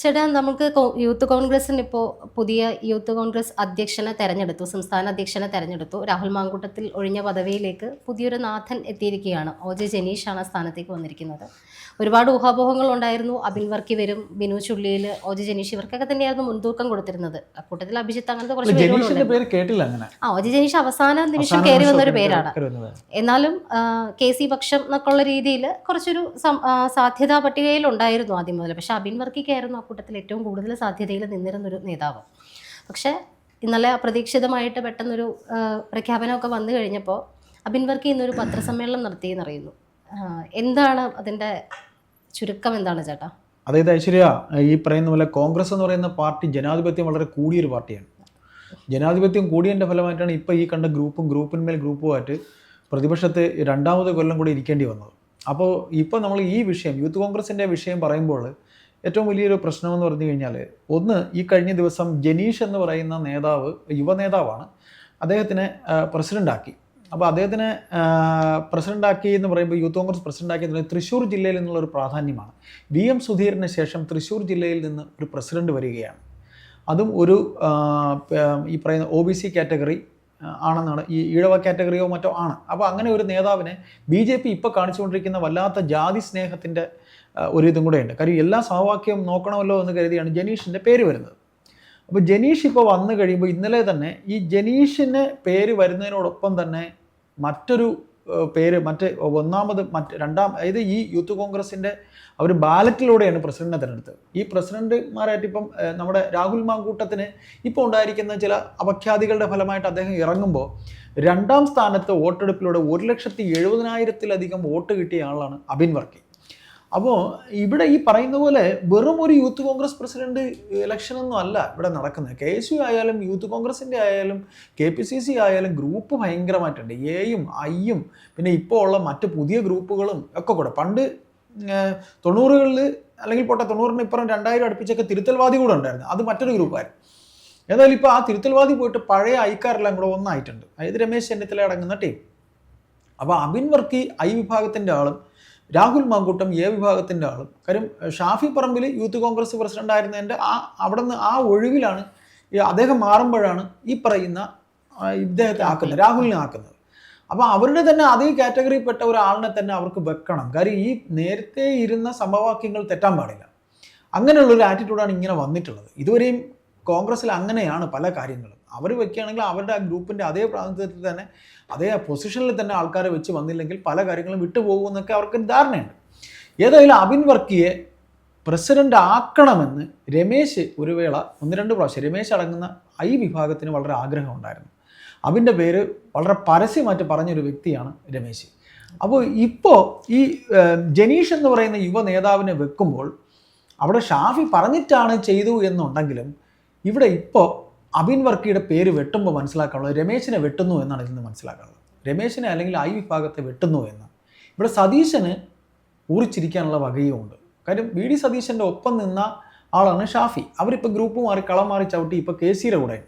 ചേട്ടാ നമുക്ക് യൂത്ത് കോൺഗ്രസിന് ഇപ്പോൾ പുതിയ യൂത്ത് കോൺഗ്രസ് അധ്യക്ഷനെ തെരഞ്ഞെടുത്തു സംസ്ഥാന അധ്യക്ഷനെ തെരഞ്ഞെടുത്തു. രാഹുൽ മാങ്കൂട്ടത്തിൽ ഒഴിഞ്ഞ പദവിയിലേക്ക് പുതിയൊരു നാഥൻ എത്തിയിരിക്കുകയാണ്. ഒ ജെ ജനീഷാണ് സ്ഥാനത്തേക്ക് വന്നിരിക്കുന്നത്. ഒരുപാട് ഊഹാപോഹങ്ങൾ ഉണ്ടായിരുന്നു അബിൻ വർക്കി വരും ബിനു ചുള്ളിയിൽ ഓജി ജനീഷ് ഇവർക്കൊക്കെ തന്നെയായിരുന്നു മുൻതൂക്കം കൊടുത്തിരുന്നത്. അക്കൂട്ടത്തിൽ അഭിജിത്ത് അങ്ങനത്തെ കുറച്ച് ആ ഓജി ജനീഷ് അവസാന നിമിഷം കയറി വന്ന ഒരു പേരാണ്. എന്നാലും കെ സി പക്ഷം എന്നൊക്കെയുള്ള രീതിയിൽ കുറച്ചൊരു സാധ്യതാ പട്ടികയിൽ ഉണ്ടായിരുന്നു ആദ്യം മുതൽ. പക്ഷെ അബിൻ വർക്കിക്കായിരുന്നു ആ കൂട്ടത്തിൽ ഏറ്റവും കൂടുതൽ സാധ്യതയിൽ നിന്നിരുന്നൊരു നേതാവ്. പക്ഷെ ഇന്നലെ അപ്രതീക്ഷിതമായിട്ട് പെട്ടെന്നൊരു പ്രഖ്യാപനമൊക്കെ വന്നു കഴിഞ്ഞപ്പോൾ അബിൻ വർക്കി ഇന്നൊരു പത്രസമ്മേളനം നടത്തിയെന്നറിയുന്നു. എന്താണ് അതിന്റെ ചുരുക്കം എന്താണ് ചേട്ടാ? അതായത് ഐശ്വര്യ ഈ പറയുന്ന പോലെ കോൺഗ്രസ് എന്ന് പറയുന്ന പാർട്ടി ജനാധിപത്യം വളരെ കൂടിയൊരു പാർട്ടിയാണ്. ജനാധിപത്യം കൂടിയതിന്റെ ഫലമായിട്ടാണ് ഇപ്പോൾ ഈ കണ്ട ഗ്രൂപ്പും ഗ്രൂപ്പിന്മേൽ ഗ്രൂപ്പുമായിട്ട് പ്രതിപക്ഷത്തെ രണ്ടാമത് കൊല്ലം കൂടി ഇരിക്കേണ്ടി വന്നത്. അപ്പോൾ ഇപ്പോൾ നമ്മൾ ഈ വിഷയം യൂത്ത് കോൺഗ്രസിന്റെ വിഷയം പറയുമ്പോൾ ഏറ്റവും വലിയൊരു പ്രശ്നമെന്ന് പറഞ്ഞു കഴിഞ്ഞാൽ ഒന്ന് ഈ കഴിഞ്ഞ ദിവസം ജനീഷ് എന്ന് പറയുന്ന നേതാവ് യുവ നേതാവാണ് അദ്ദേഹത്തിനെ പ്രസിഡന്റാക്കി അപ്പോൾ അദ്ദേഹത്തിനെ പ്രസിഡന്റാക്കി എന്ന് പറയുമ്പോൾ യൂത്ത് കോൺഗ്രസ് പ്രസിഡന്റാക്കി തൃശ്ശൂർ ജില്ലയിൽ നിന്നുള്ള ഒരു പ്രാധാന്യമാണ്. വി എം സുധീറിന് ശേഷം തൃശ്ശൂർ ജില്ലയിൽ നിന്ന് ഒരു പ്രസിഡന്റ് വരികയാണ്. അതും ഒരു ഈ പറയുന്ന ഒ ബി സി കാറ്റഗറി ആണെന്നാണ്. ഈ ഈഴവ കാറ്റഗറിയോ മറ്റോ ആണ്. അപ്പോൾ അങ്ങനെ ഒരു നേതാവിനെ ബി ജെ പി ഇപ്പോൾ കാണിച്ചുകൊണ്ടിരിക്കുന്ന വല്ലാത്ത ജാതി സ്നേഹത്തിന്റെ ഒരു ഇതും കൂടെയുണ്ട് കാര്യം എല്ലാ സമവാക്യവും നോക്കണമല്ലോ എന്ന് കരുതിയാണ് ജനീഷിന്റെ പേര് വരുന്നത്. അപ്പോൾ ജനീഷ് ഇപ്പോൾ വന്നു കഴിയുമ്പോൾ ഇന്നലെ തന്നെ ഈ ജനീഷിന് പേര് വരുന്നതിനോടൊപ്പം തന്നെ മറ്റൊരു പേര് മറ്റ് ഒന്നാമത് മറ്റ് രണ്ടാം അതായത് ഈ യൂത്ത് കോൺഗ്രസിന്റെ അവർ ബാലറ്റിലൂടെയാണ് പ്രസിഡന്റിനെ തിരഞ്ഞെടുത്തത്. ഈ പ്രസിഡന്റുമാരായിട്ട് ഇപ്പം നമ്മുടെ രാഹുൽ മാങ്കൂട്ടത്തിന് ഇപ്പോൾ ഉണ്ടായിരിക്കുന്ന ചില അപഖ്യാതികളുടെ ഫലമായിട്ട് അദ്ദേഹം ഇറങ്ങുമ്പോൾ രണ്ടാം സ്ഥാനത്ത് വോട്ടെടുപ്പിലൂടെ ഒരു ലക്ഷത്തി എഴുപതിനായിരത്തിലധികം വോട്ട് കിട്ടിയ ആളാണ് അബിൻ വർക്കി. അപ്പോൾ ഇവിടെ ഈ പറയുന്ന പോലെ വെറും ഒരു യൂത്ത് കോൺഗ്രസ് പ്രസിഡന്റ് ഇലക്ഷനൊന്നും അല്ല ഇവിടെ നടക്കുന്നത്. കെ എസ് യു ആയാലും യൂത്ത് കോൺഗ്രസിന്റെ ആയാലും കെ പി സി സി ആയാലും ഗ്രൂപ്പ് ഭയങ്കരമായിട്ടുണ്ട്. എയും ഐയും പിന്നെ ഇപ്പോൾ ഉള്ള മറ്റ് പുതിയ ഗ്രൂപ്പുകളും ഒക്കെ കൂടെ. പണ്ട് തൊണ്ണൂറുകളിൽ അല്ലെങ്കിൽ പോട്ടെ തൊണ്ണൂറിന് ഇപ്പുറം രണ്ടായിരം അടുപ്പിച്ചൊക്കെ തിരുത്തൽവാദി കൂടെ ഉണ്ടായിരുന്നു. അത് മറ്റൊരു ഗ്രൂപ്പായിരുന്നു ഏതായാലും ഇപ്പോൾ ആ തിരുത്തൽവാദി പോയിട്ട് പഴയ ഐക്കാരെല്ലാം കൂടെ ഒന്നായിട്ടുണ്ട്. അതായത് രമേശ് ചെന്നിത്തല അടങ്ങുന്ന ടീം അപ്പോൾ അബിൻ വർക്കി ഐ വിഭാഗത്തിന്റെ ആളും രാഹുൽ മാങ്കൂട്ടം എ വിഭാഗത്തിന്റെ ആളും. കാര്യം ഷാഫി പറമ്പിൽ യൂത്ത് കോൺഗ്രസ് പ്രസിഡന്റ് ആയിരുന്നതിന്റെ ആ അവിടെ നിന്ന് ആ ഒഴിവിലാണ് അദ്ദേഹം മാറുമ്പോഴാണ് ഈ പറയുന്ന ഇദ്ദേഹത്തെ ആക്കുന്നത് രാഹുലിനെ ആക്കുന്നത്. അപ്പോൾ അവരുടെ തന്നെ അതേ കാറ്റഗറിയിൽപ്പെട്ട ഒരാളിനെ തന്നെ അവർക്ക് വെക്കണം. കാര്യം ഈ നേരത്തെ ഇരുന്ന സമവാക്യങ്ങൾ തെറ്റാൻ പാടില്ല. അങ്ങനെയുള്ളൊരു ആറ്റിറ്റ്യൂഡാണ് ഇങ്ങനെ വന്നിട്ടുള്ളത്. ഇതുവരെയും കോൺഗ്രസ്സിൽ അങ്ങനെയാണ് പല കാര്യങ്ങളും. അവർ വെക്കുകയാണെങ്കിൽ അവരുടെ ആ ഗ്രൂപ്പിന്റെ അതേ പ്രാതിനിധ്യത്തിൽ തന്നെ അതേ പൊസിഷനിൽ തന്നെ ആൾക്കാരെ വെച്ച് വന്നില്ലെങ്കിൽ പല കാര്യങ്ങളും വിട്ടുപോകുമെന്നൊക്കെ അവർക്ക് ധാരണയുണ്ട്. ഏതായാലും അബിൻ വർക്കിയെ പ്രസിഡന്റ് ആക്കണമെന്ന് രമേശ് ഒരു വേള ഒന്ന് രണ്ട് പ്രാവശ്യം രമേശ് അടങ്ങുന്ന ഐ വിഭാഗത്തിന് വളരെ ആഗ്രഹമുണ്ടായിരുന്നു അബിന്റെ പേര് വളരെ പരസ്യമായിട്ട് പറഞ്ഞൊരു വ്യക്തിയാണ് രമേശ്. അപ്പോൾ ഇപ്പോൾ ഈ ജനീഷ് എന്ന് പറയുന്ന യുവ നേതാവിനെ വെക്കുമ്പോൾ അവിടെ ഷാഫി പറഞ്ഞിട്ടാണ് ചെയ്തു എന്നുണ്ടെങ്കിലും ഇവിടെ ഇപ്പോൾ അബിൻ വർക്കിയുടെ പേര് വെട്ടുമ്പോൾ മനസ്സിലാക്കാനുള്ളത് രമേശിനെ വെട്ടുന്നു എന്നാണ് ഇതിൽ നിന്ന് മനസ്സിലാക്കാനുള്ളത്. രമേശിനെ അല്ലെങ്കിൽ ഐ വിഭാഗത്തെ വെട്ടുന്നു എന്ന്. ഇവിടെ സതീശന് ഊറിച്ചിരിക്കാനുള്ള വകയുമുണ്ട്. കാര്യം വി ഡി സതീശന്റെ ഒപ്പം നിന്ന ആളാണ് ഷാഫി. അവരിപ്പോൾ ഗ്രൂപ്പ് മാറി കളം മാറി ചവിട്ടി ഇപ്പോൾ കെ സിയുടെ കൂടെ.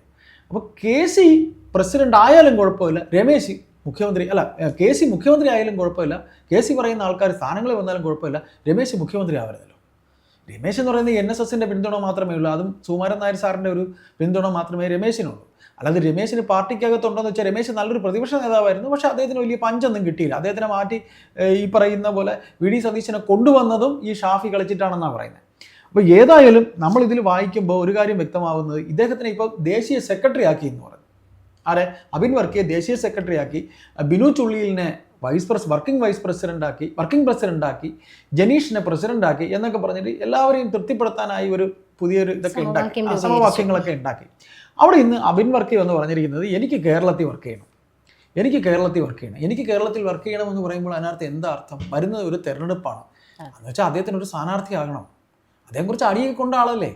അപ്പോൾ കെ സി പ്രസിഡന്റ് ആയാലും കുഴപ്പമില്ല രമേശ് മുഖ്യമന്ത്രി അല്ല കെ സി മുഖ്യമന്ത്രി ആയാലും കുഴപ്പമില്ല കെ സി പറയുന്ന ആൾക്കാർ സ്ഥാനങ്ങളിൽ വന്നാലും കുഴപ്പമില്ല രമേശ് മുഖ്യമന്ത്രി ആവരുതല്ലോ രമേശ് എന്ന് പറയുന്നത് എൻ എസ് എസിന്റെ പിന്തുണ മാത്രമേ ഉള്ളൂ. അതും സുമാരൻ നായർ സാറിന്റെ ഒരു പിന്തുണ മാത്രമേ രമേശിനുള്ളൂ. അല്ലാതെ രമേശിന് പാർട്ടിക്കകത്തുണ്ടോന്ന് വെച്ചാൽ രമേശ് നല്ലൊരു പ്രതിപക്ഷ നേതാവായിരുന്നു. പക്ഷേ അദ്ദേഹത്തിന് വലിയ പഞ്ചൊന്നും കിട്ടിയില്ല. അദ്ദേഹത്തിനെ മാറ്റി ഈ പറയുന്ന പോലെ വി ഡി സതീശനെ കൊണ്ടുവന്നതും ഈ ഷാഫി കളിച്ചിട്ടാണെന്നാണ് പറയുന്നത്. അപ്പോൾ ഏതായാലും നമ്മൾ ഇതിൽ വായിക്കുമ്പോൾ ഒരു കാര്യം വ്യക്തമാവുന്നത് ഇദ്ദേഹത്തിനെ ഇപ്പോൾ ദേശീയ സെക്രട്ടറി ആക്കി എന്ന് പറഞ്ഞു ആരെ? അബിൻ വർക്കിയെ ദേശീയ സെക്രട്ടറി ആക്കി. Binu ചുള്ളിയിലിനെ vice pres working vice president ആക്കി വർക്കിംഗ് പ്രസിഡന്റ് ആക്കി ജനീഷിനെ പ്രസിഡന്റ് ആക്കി എന്നൊക്കെ പറഞ്ഞിട്ട് എല്ലാവരെയും തൃപ്തിപ്പെടുത്താനായി ഒരു പുതിയൊരു ഇതൊക്കെ ഉണ്ടാക്കി. സമവാക്യങ്ങളൊക്കെ ഉണ്ടാക്കി. അവിടെ ഇന്ന് അബിൻ വർക്കി എന്ന് പറഞ്ഞിരിക്കുന്നത് എനിക്ക് കേരളത്തിൽ വർക്ക് ചെയ്യണം. എനിക്ക് കേരളത്തിൽ വർക്ക് ചെയ്യണം. എനിക്ക് കേരളത്തിൽ വർക്ക് ചെയ്യണം എന്ന് പറയുമ്പോൾ അതിനകത്ത് എന്താ അർത്ഥം? വരുന്നത് ഒരു തെരഞ്ഞെടുപ്പാണ്. എന്ന് വെച്ചാൽ അദ്ദേഹത്തിന് ഒരു സ്ഥാനാർത്ഥിയാകണം. അദ്ദേഹം കുറച്ച് അടിയൊക്കെ കൊണ്ട ആളല്ലേ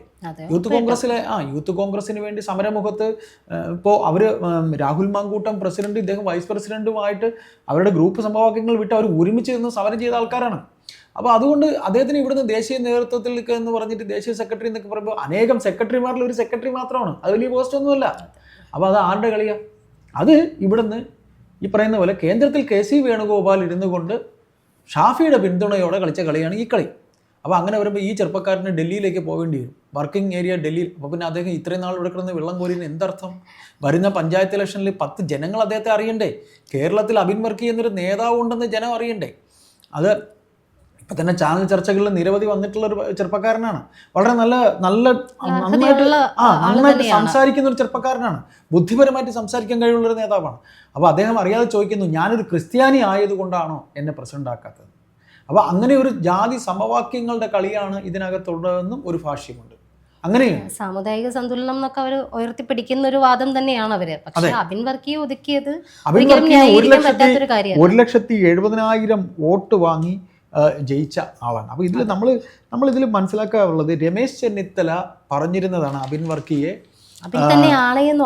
യൂത്ത് കോൺഗ്രസ്സിലെ ആ യൂത്ത് കോൺഗ്രസിന് വേണ്ടി സമരമുഖത്ത് ഇപ്പോൾ അവർ രാഹുൽ മാങ്കൂട്ടം പ്രസിഡന്റ് ഇദ്ദേഹം വൈസ് പ്രസിഡന്റുമായിട്ട് അവരുടെ ഗ്രൂപ്പ് സമവാക്യങ്ങൾ വിട്ട് അവർ ഒരുമിച്ച് നിന്ന് സമരം ചെയ്ത ആൾക്കാരാണ്. അപ്പോൾ അതുകൊണ്ട് അദ്ദേഹത്തിന് ഇവിടുന്ന് ദേശീയ നേതൃത്വത്തിൽ എന്ന് പറഞ്ഞിട്ട് ദേശീയ സെക്രട്ടറി എന്നൊക്കെ പറയുമ്പോൾ അനേകം സെക്രട്ടറിമാരിൽ ഒരു സെക്രട്ടറി മാത്രമാണ്. അത് വലിയ പോസ്റ്റ് ഒന്നുമല്ല അപ്പോൾ അത് ആരുടെ കളിയാ? അത് ഇവിടുന്ന് ഈ പറയുന്ന പോലെ കേന്ദ്രത്തിൽ കെ സി വേണുഗോപാൽ ഇരുന്നു കൊണ്ട് ഷാഫിയുടെ പിന്തുണയോടെ കളിച്ച കളിയാണ് ഈ കളി. അപ്പോൾ അങ്ങനെ വരുമ്പോൾ ഈ ചെറുപ്പക്കാരന് ഡൽഹിയിലേക്ക് പോകേണ്ടി വരും. വർക്കിംഗ് ഏരിയ ഡൽഹിയിൽ. അപ്പോൾ പിന്നെ അദ്ദേഹം ഇത്രയും നാൾ ഇവിടെ കിടന്ന് വെള്ളം കോരിന് എന്തർത്ഥം? വരുന്ന പഞ്ചായത്ത് ഇലക്ഷനിൽ പത്ത് ജനങ്ങൾ അദ്ദേഹത്തെ അറിയണ്ടേ? കേരളത്തിൽ അബിൻ വർക്കി എന്നൊരു നേതാവ് ഉണ്ടെന്ന് ജനം അറിയണ്ടേ? അത് ഇപ്പം തന്നെ ചാനൽ ചർച്ചകളിൽ നിരവധി വന്നിട്ടുള്ള ഒരു ചെറുപ്പക്കാരനാണ്. വളരെ നല്ല നല്ല നന്നായിട്ട് അർഹതയുള്ള ആ നന്നായിട്ട് സംസാരിക്കുന്ന ഒരു ചെറുപ്പക്കാരനാണ്. ബുദ്ധിപരമായിട്ട് സംസാരിക്കാൻ കഴിവുള്ള ഒരു നേതാവാണ്. അപ്പോൾ അദ്ദേഹം അറിയാതെ ചോദിക്കുന്നു ഞാനൊരു ക്രിസ്ത്യാനി ആയതുകൊണ്ടാണോ എന്നെ പ്രസിഡന്റ് ആക്കാത്തത് അപ്പോൾ അങ്ങനെ ഒരു ജാതി സമവാക്യങ്ങളുടെ കളിയാണ് ഇതിനകത്തുള്ളതെന്നും ഒരു ഭാഷ്യമുണ്ട്. അങ്ങനെയാണ് സാമുദായിക സന്തുലനം എന്നൊക്കെ അവർ ഉയർത്തിപ്പിടിക്കുന്ന ഒരു വാദം തന്നെയാണ് അവർ. പക്ഷെ അബിൻ വർക്കിയെ ഒതുക്കിയത് ഒരു ലക്ഷത്തി എഴുപതിനായിരം വോട്ട് വാങ്ങി ജയിച്ച ആളാണ്. അപ്പോൾ ഇതിൽ നമ്മൾ നമ്മൾ ഇതിൽ മനസ്സിലാക്കാറുള്ളത് രമേശ് ചെന്നിത്തല പറഞ്ഞിരുന്നതാണ് അബിൻ വർക്കിയെ അബിൻ തന്നെ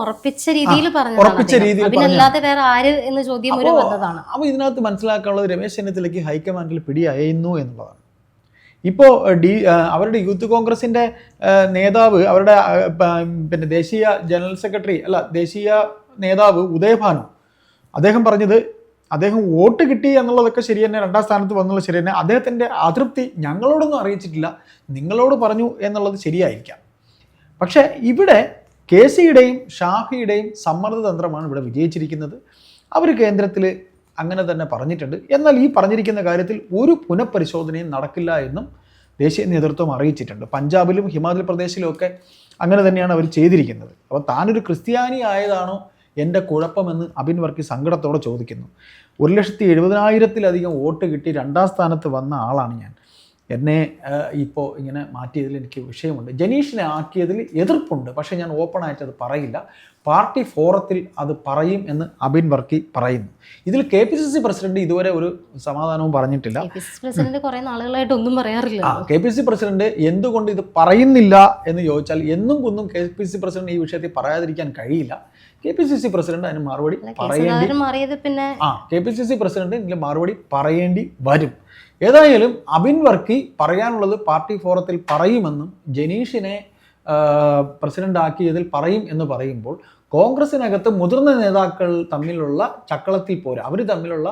ഉറപ്പിച്ച രീതിയിൽ ഉറപ്പിച്ച രീതിയിൽ അല്ലാതെ വേറെ ആര് എന്ന ചോദ്യം ഒരു വന്നതാണ്. അപ്പോൾ ഇതിനകത്ത് മനസ്സിലാക്കാനുള്ളത് രമേശ് ചെന്നിത്തലയ്ക്ക് ഹൈക്കമാൻഡിൽ പിടിയായിരുന്നു എന്നുള്ളതാണ്. ഇപ്പോ ഡി അവരുടെ യൂത്ത് കോൺഗ്രസിന്റെ നേതാവ് അവരുടെ പിന്നെ ദേശീയ ജനറൽ സെക്രട്ടറി അല്ല ദേശീയ നേതാവ് ഉദയഭാനു. അദ്ദേഹം പറഞ്ഞത് അദ്ദേഹം വോട്ട് കിട്ടി എന്നുള്ളതൊക്കെ ശരി തന്നെ രണ്ടാം സ്ഥാനത്ത് വന്നുള്ള ശരി തന്നെ. അദ്ദേഹത്തിന്റെ അതൃപ്തി ഞങ്ങളോടൊന്നും അറിയിച്ചിട്ടില്ല. നിങ്ങളോട് പറഞ്ഞു എന്നുള്ളത് ശരിയായിരിക്കാം. പക്ഷേ ഇവിടെ കെ സിയുടെയും ഷാഫിയുടെയും സമ്മർദ്ദതന്ത്രമാണ് ഇവിടെ വിജയിച്ചിരിക്കുന്നത്. അവർ കേന്ദ്രത്തിൽ അങ്ങനെ തന്നെ പറഞ്ഞിട്ടുണ്ട്. എന്നാൽ ഈ പറഞ്ഞിരിക്കുന്ന കാര്യത്തിൽ ഒരു പുനഃപരിശോധനയും നടക്കില്ല എന്നും ദേശീയ നേതൃത്വം അറിയിച്ചിട്ടുണ്ട്. പഞ്ചാബിലും ഹിമാചൽ പ്രദേശിലും ഒക്കെ അങ്ങനെ തന്നെയാണ് അവർ ചെയ്തിരിക്കുന്നത്. അപ്പോൾ താനൊരു ക്രിസ്ത്യാനി ആയതാണോ എന്റെ കുഴപ്പമെന്ന് അബിൻ വർക്കി സങ്കടത്തോടെ ചോദിക്കുന്നു. ഒരു ലക്ഷത്തി എഴുപതിനായിരത്തിലധികം വോട്ട് കിട്ടി രണ്ടാം സ്ഥാനത്ത് വന്ന ആളാണ് ഞാൻ. എന്നെ ഇപ്പോൾ ഇങ്ങനെ മാറ്റിയതിൽ എനിക്ക് വിഷയമുണ്ട്. ജനീഷിനെ ആക്കിയതിൽ എതിർപ്പുണ്ട്. പക്ഷേ ഞാൻ ഓപ്പൺ ആയിട്ട് അത് പറയില്ല. പാർട്ടി ഫോറത്തിൽ അത് പറയും എന്ന് അബിൻ വർക്കി പറയുന്നു. ഇതിൽ K P C C president ഇതുവരെ ഒരു സമാധാനവും പറഞ്ഞിട്ടില്ല. K P C C president കുറെ നാളുകളായിട്ട് ഒന്നും പറയാറില്ല. കെ പി സി പ്രസിഡന്റ് എന്തുകൊണ്ട് ഇത് പറയുന്നില്ല എന്ന് ചോദിച്ചാൽ എന്നും കുന്നും കെ പി സി പ്രസിഡന്റ് ഈ വിഷയത്തിൽ പറയാതിരിക്കാൻ കഴിയില്ല. K P C C president അതിന് മറുപടി പറയേണ്ടി പിന്നെ ആ K P C C president ഇതിന് മറുപടി പറയേണ്ടി വരും. ഏതായാലും അബിൻ വർക്കി പറയാനുള്ളത് പാർട്ടി ഫോറത്തിൽ പറയുമെന്നും ജനീഷിനെ പ്രസിഡന്റ് ആക്കിയതിൽ പറയും എന്ന് പറയുമ്പോൾ കോൺഗ്രസിനകത്ത് മുതിർന്ന നേതാക്കൾ തമ്മിലുള്ള ചക്കളത്തിൽ പോരാ. അവർ തമ്മിലുള്ള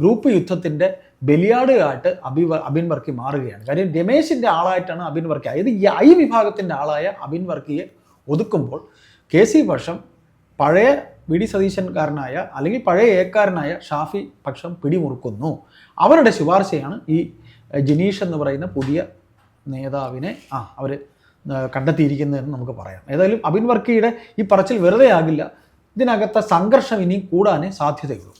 ഗ്രൂപ്പ് യുദ്ധത്തിന്റെ ബലിയാടുകായിട്ട് അബി അബിൻ വർക്കി മാറുകയാണ്. കാര്യം രമേശിന്റെ ആളായിട്ടാണ് അബിൻ വർക്കി അതായത് ഈ ഐ വിഭാഗത്തിന്റെ ആളായ അബിൻ വർക്കിയെ ഒതുക്കുമ്പോൾ കെ സി പക്ഷം പഴയ വി ഡി സതീശൻകാരനായ അല്ലെങ്കിൽ പഴയ ഏക്കാരനായ ഷാഫി പക്ഷം പിടിമുറുക്കുന്നു. അവരുടെ ശുപാർശയാണ് ഈ ജനീഷ് എന്ന് പറയുന്ന പുതിയ നേതാവിനെ ആ അവർ കണ്ടെത്തിയിരിക്കുന്നതെന്ന് നമുക്ക് പറയാം. ഏതായാലും അബിൻ വർക്കിയുടെ ഈ പറച്ചിൽ വെറുതെ ആകില്ല ഇതിനകത്തെ സംഘർഷം ഇനിയും കൂടാനേ സാധ്യതയുള്ളൂ.